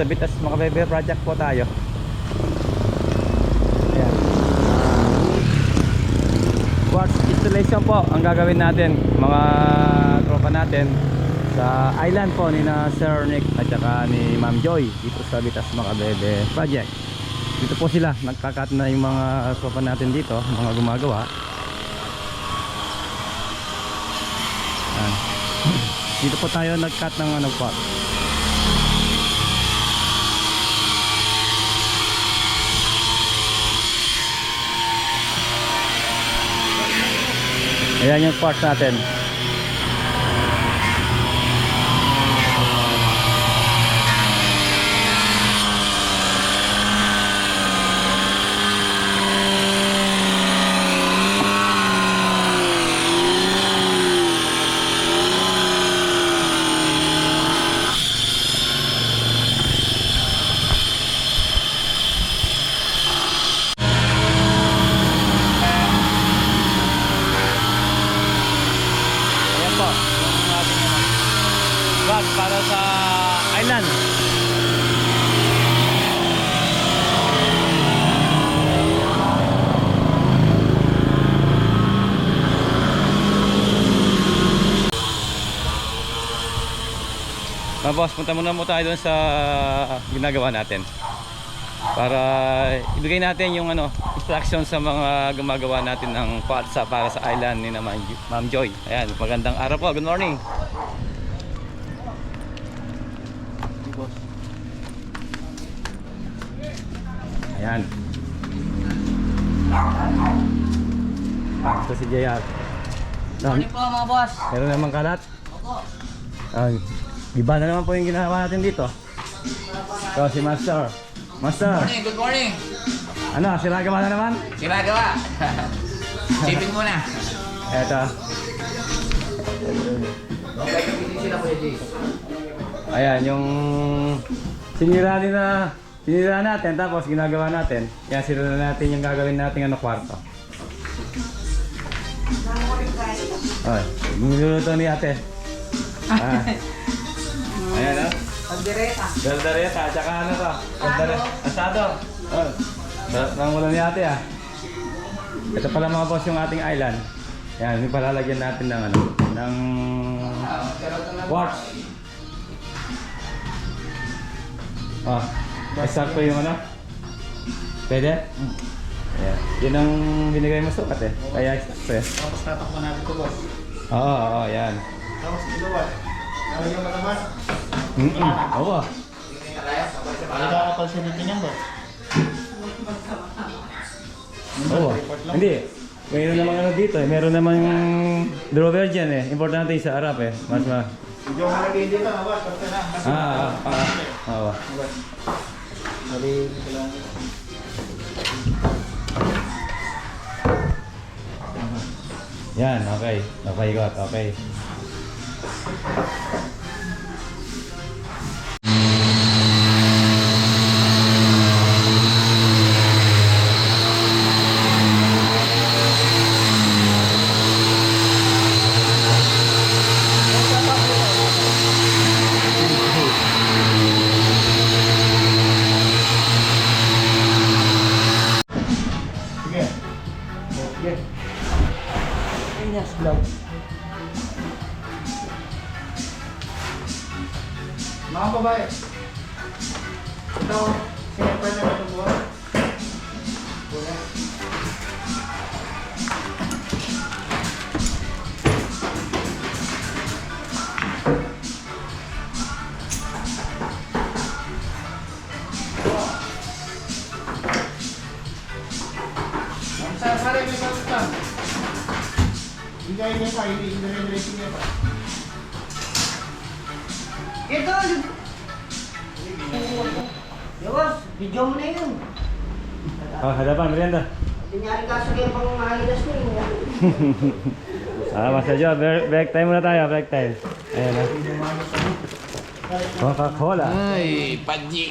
Nasa Bitas mga bebe project po tayo. Ayan. Quartz installation po ang gagawin natin mga tropa natin sa island po ni na Sir Nick at saka ni Ma'am Joy dito sa Bitas mga bebe project. Dito po sila nagkakat na yung mga tropa natin dito, mga gumagawa. Ayan. Dito po tayo nag-cut ng ano po, Ayan yung parts natin. Ayan po, yung ating ano, rod para sa island. Mga boss, punta muna mo tayo doon sa ginagawa natin. Para ibigay natin yung ano, instruction sa mga gumagawa natin ng parts sa- para sa island ni naman Ma'am Joy. Ayan, magandang araw po. Good morning. Ayan. Ah, ito si JR. Morning po mga boss. Meron namang kalat. Opo. Ay, iba na naman po yung ginawa natin dito. Ito si Master. Master, Morning, good morning. ano, siragawa na naman? Ginagawa. Sipin muna. Eto. Sila. Ayan, yung sinira din na sinira natin tapos ginagawa natin. Yan, sinira natin yung gagawin natin ano kwarto. Ay, niluluto ni ate. Ah. Ayan oh. Pagdireta. Galdareta, at saka ano to? Galdareta. Asado. Oh. Sarap ng ulam ni ate ah. Ito pala mga boss yung ating island. Yan, yung palalagyan natin ng ano, ng quartz. Ah, eksakto yung ano? Pwede? Ayan. Yun ang binigay mo sukat eh. Kaya eksakto eh. Tapos tatakbo natin ito, boss. Oo, oo, yan. Tapos ito, boss. Lalagyan mo naman. Mm-mm. Oo. Nakakapal sa dito niyan, boss. Oo. Hindi. Mayroon namang ano dito eh. Meron namang drawer dyan eh. Importante yung sa harap eh. Mas ma... Medyo malagay dito, na. Kasi na. Ah, ah, ah. Oo. Mali, lang. Yan, okay. Napahigot, okay. Bentar, tarik ni satu tan. Bigay niya pa, hindi dire-diretso niya pa. Ito! Diyos, video mo na yun. Ah, oh, hadapan, merienda. Kunyari kaso kayo pang mahaligas ko yun. Ah, Master Joe, break time muna tayo, break time. Ayan na. Coca-Cola. Ay, padji.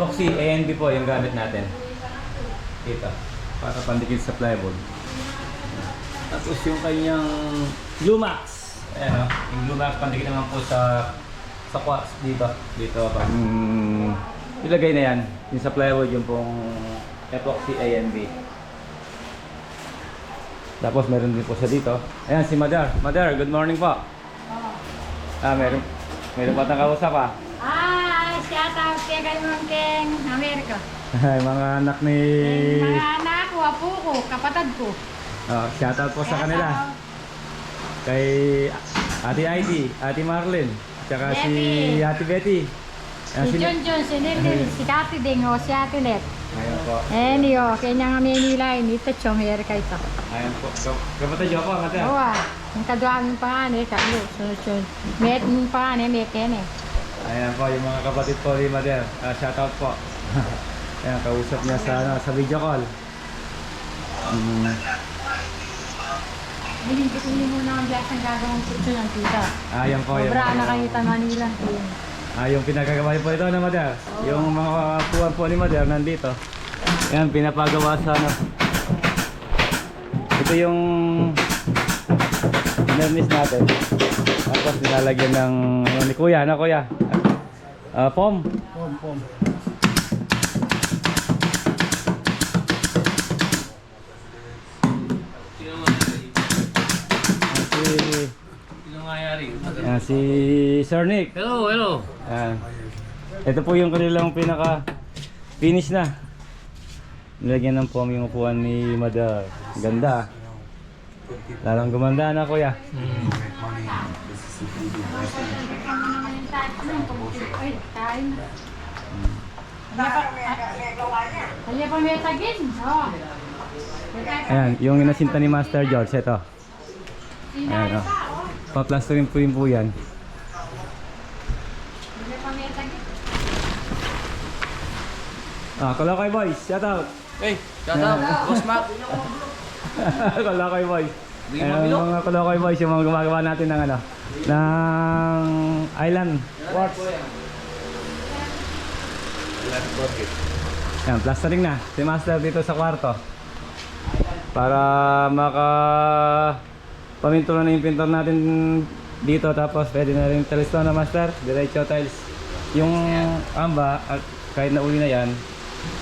Epoxy ANB po yung gamit natin. Ito. Para pandikit sa plywood. Tapos yung kanyang Lumax. Ayan o. Yung Lumax pandikit naman po sa sa quartz dito. Dito pa. Mm, ilagay na yan. Yung sa plywood yung pong Epoxy ANB. Tapos meron din po siya dito. Ayan si Madar. Madar, good morning po. Ah, meron. Meron pa tayong kausap ah. Ah, shout out kay Galimang Keng Amerika. Ay, mga anak ni... Mga anak ko, apo ko, kapatid ko. Oh, shoutout po sa kanila. Kay Ate Ivy, Ate Marlene, tsaka si. Ate Betty. Ayan, Si John John, si Nilil, si Kati Ding, o si Ate Let. Ayan po. Eh, niyo, kanya nga may nilay, nito chong Amerika ito. Ayan po. Kap- Kapatid niyo po, ate. Owa, yung kadwang pa ni kalo, sunod sunod. Met mo pa ni met kene. Ayan po, yung mga kapatid po ni Mader. Uh, shoutout po. Ayan, kausap niya sa, ano, sa video call. Mm, Hindi ko kunin mo na ang biyak ng gagawang kutso ng tita. ayan po. yung Sobra na kayo Manila. Ayun. Ah, yung pinagagawa po ito na Mader. Yung mga puwan po ni Mader nandito. Ayan, pinapagawa sa ano. Ito yung nermis natin. Tapos nilalagyan ng ano ni Kuya, na Kuya? Ah. Pom, pom. Si Sino nangyayari? Ayan, si Sir Nick. Hello, hello. Ayan. Ito po yung kanilang pinaka finish na. Nilagyan ng foam yung upuan ni Madar. Ganda. Lalong gumanda na kuya. Oh. Ayan, yung inasinta ni Master George, ito. Ayan, oh. Paplasterin po yun po yan. Ah, Kalakay Boys, shout out! Hey, shout out. Boss Mac. Kalakay Boys. Ayan, mga Kalakay Boys, yung mga gumagawa natin ng ano, ng island quartz. Ayan, plastering na. Si Master dito sa kwarto. Para maka paminto na yung pintor natin dito tapos pwede na rin tiles na Master. Diretso tiles. Yung amba, at kahit na uli na yan,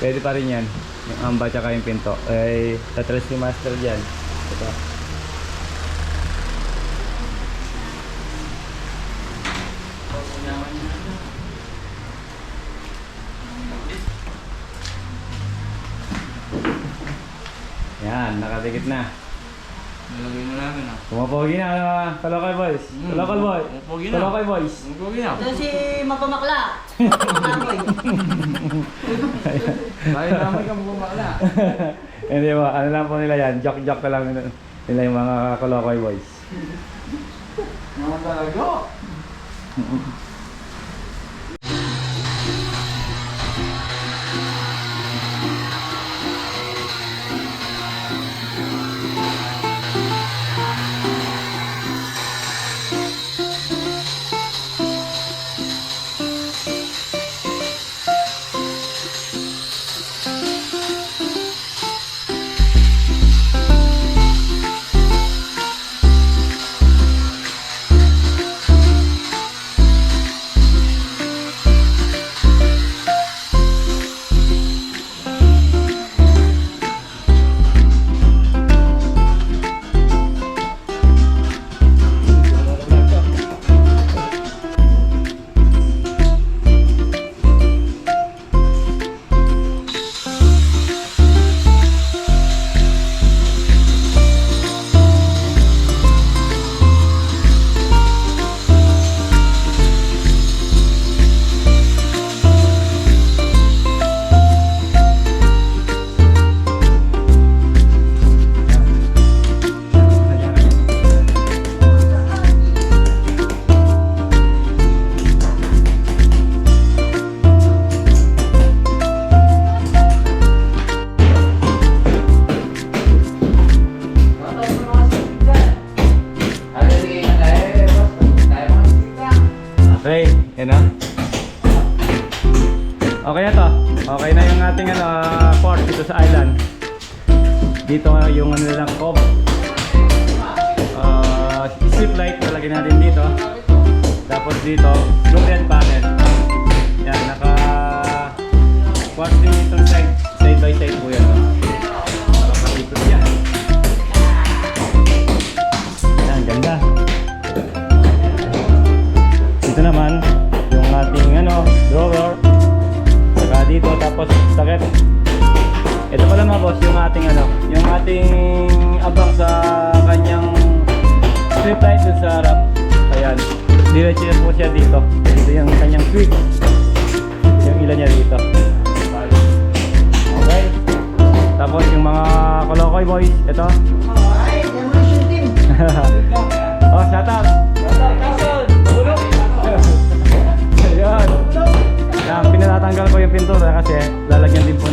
pwede pa rin yan. Yung amba tsaka yung pinto. Ay, tatiles ni Master dyan. Ito. Yan, nakadikit na. Nilagay na namin ah. Pumapogi na, ano, Kalokay boys. Mm, Kalokay boy. pumapogi na. Kalokay boys. Ang pogi na. Ito si Mapamakla. Mapamakla. Dahil naman ka bumala. Hindi ba, ano lang po nila yan, joke-joke na lang nila yung mga Kalokay boys. Mga talaga. Dito yung ano nilang cob. Uh, strip light lalagyan natin dito. Tapos dito, fluorescent panel. Yan, naka quartz din side, side by side po yan. Yung ating abang sa kanyang strip light dun sa harap. Ayan, diretso po siya dito. Ito yung kanyang switch. Yung ilan niya dito. Okay. Tapos yung mga kolokoy boys, ito. Ay, demolition team. oh, shout out. Ayun. Yan, pinatatanggal ko yung pintura kasi lalagyan din po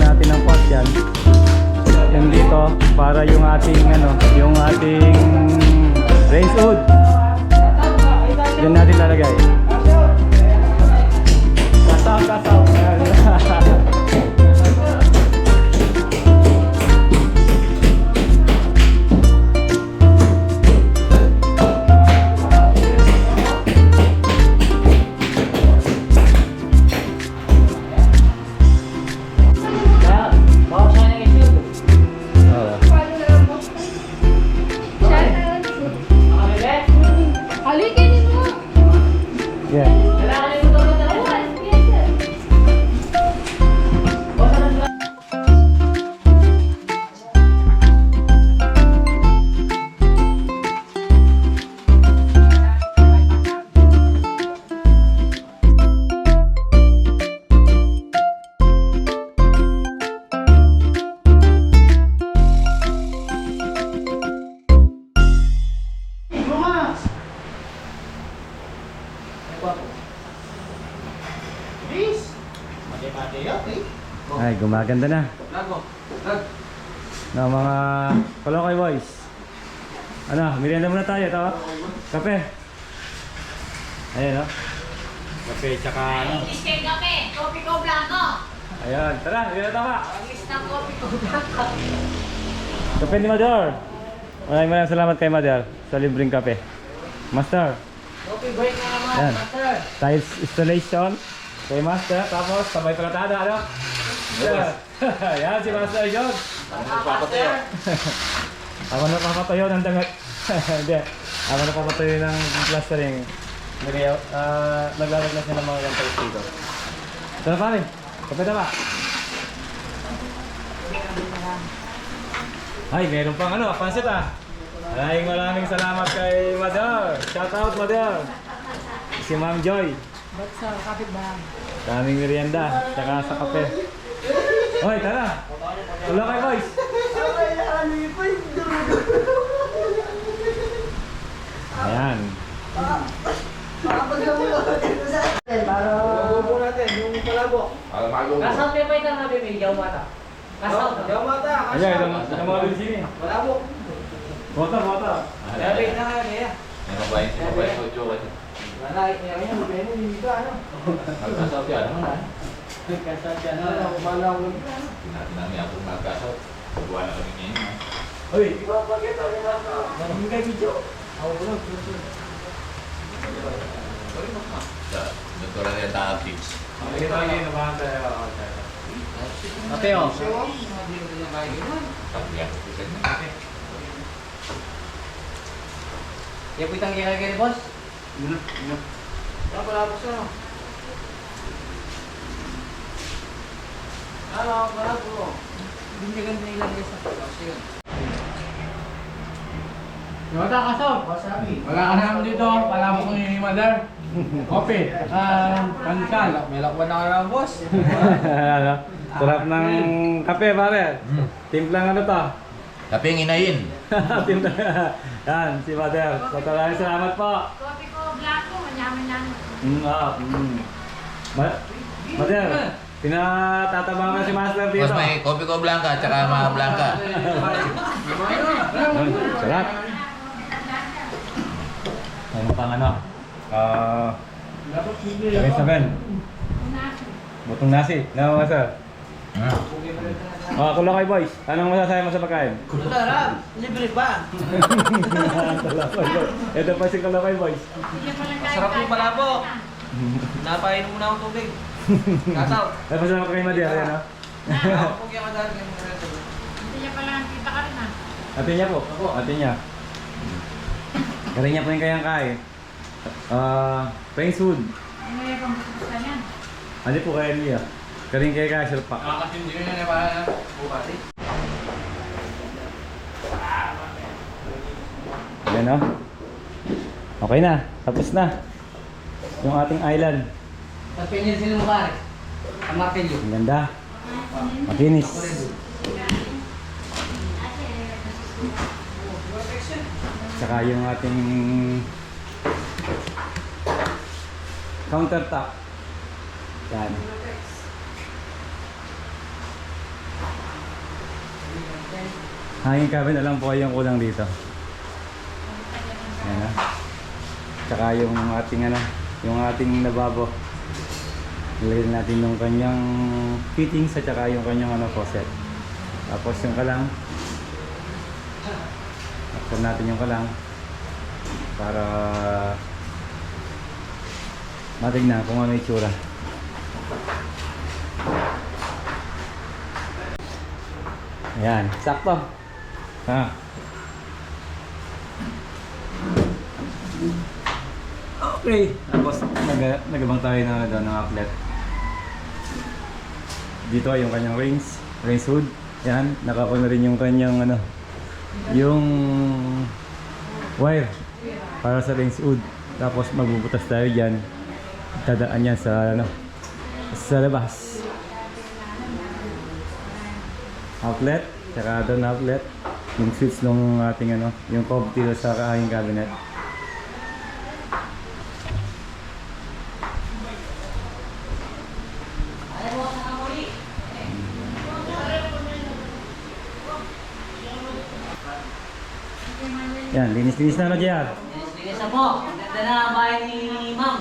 para yung ating ano, yung ating race hood. Yan natin lalagay. Kasaw, kasaw. Yeah. Please. Mati-mati, okay. Ay, gumaganda na. Lago. Lag. ng mga Kalokoy boys. Ano, merienda muna tayo ito. Kape. Ayan, no? Kape, tsaka ano. English kayo kape. Kopi ko blanco. Ayan, tara, merienda tama. English na kopi ko blanco. Kape ni Mador. Maraming maraming salamat kay Mador sa libreng kape. Master. Okay, break na naman, master. Tiles installation kay Master. Tapos, sabay palatada, ano? Yan. Yan, si Master John. Master. Ako na papatayo ng damit. Hindi. Ako na papatayo ng plastering. Nagay, uh, naglalaglas niya ng mga yan tiles dito. Ito na pare. Kapit na ba? Ay, meron pang ano, pansit ah. Maraming maraming salamat kay Mother. Shout out Mother. Si Ma'am Joy. Ba't sa kapit ba? Daming merienda, tsaka sa kape. Hoy, tara! Tulong kayo, boys! Ayan. Kasal kayo pa itang nabi may jaw mata. Kasal ka. Yaw mata, Ayan, kasya. itong, itong mga sini. Palabok. Bota, bota. Sabi na nga niya. Wala, kaya yan, bene, hindi ka, ano. Kasal ka na, ano, kumalaw lang. Hoy, di ba bakit ako yung mamingay video? Ako lang, susunod. Sige tayo ngayon, nabahan tayo. Ate, oh. Kaya po itang kaya kaya boss. Ah, palabok siya, no? Ano, palabok. Hindi ganda nilagay sa kasi yun. Yota, kasog. Wasabi. Wala ka naman dito. Wala mo kong yung mother. Kopi. Ah, pansal. May lakwan na kayo, boss. ano? Sarap ng kape, pare. Timplang ano to? Kaping inayin. Yan, si Mother. So, maraming salamat po. Kopi ko blanco. Manyaman lang. Mm, ah, mm. Ma- Mother, pinatatabangan si Master dito. Tapos may kopi ko blanca, tsaka mga blanca. Sarap. Ano pang ano? Ah, uh, seven seven. Butong nasi. No, Master. Ah. Oh, kulakay boys. Anong masasabi mo sa pagkain? Sarap! Libre pa! Kulakay boys. Ito pa si kulakay boys. Sarap yung malabo! Napainom muna akong tubig. Kataw! Ay, pasalamat kay Madia. Ayan, oh. Ako kaya kadaan kayo Hindi niya pala nakita ka rin ah. Ate niya po. Ate niya. Kaya niya po yung kayang kain. Ah, Prince Wood. Ano yung pambukas yan? Ano po kaya niya? Na para bukas eh. Ayan o. Okay na. Tapos na. Yung ating island. Sa pinil mo pare. Ang martilyo. Ang ganda. Makinis. Tsaka yung ating countertop. Yan. Hangin cabin na lang po yung kulang dito. Yan ah. Tsaka yung ating ano, yung ating lababo. Nilagyan natin yung kanyang fittings at saka yung kanyang ano, faucet. Tapos yung kalang. Takpan natin yung kalang. Para matignan kung ano itsura. Ayan, sakto. Ha. Okay. Tapos nag nagabang tayo na doon ng outlet. Dito yung kanyang rings, rings hood. Yan, nakakuha na rin yung kanyang ano, yung wire para sa rings hood. Tapos magbubutas tayo diyan. Dadaan yan sa ano, sa labas. Outlet, tsaka doon outlet. Yung switch ng ating ano, yung dito sa kahing cabinet. Yan, linis-linis na na dyan. Linis na po. Ganda na ang bahay ni ma'am.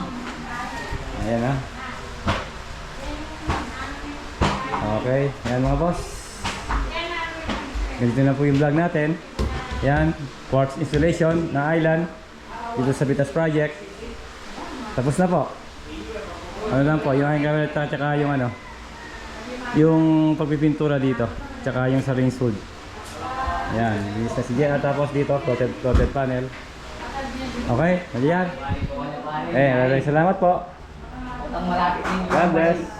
Ayan na. Okay, yan mga boss. Ganito na po yung vlog natin. Yan, quartz installation na island dito sa Bitas Project. Tapos na po. Ano lang po, yung aking camera at saka yung ano, yung pagpipintura dito, tsaka yung sa rings hood. Yan, linis na si Jen. At tapos dito, coated, coated panel. Okay, nandiyan. Eh, maraming salamat po. God bless.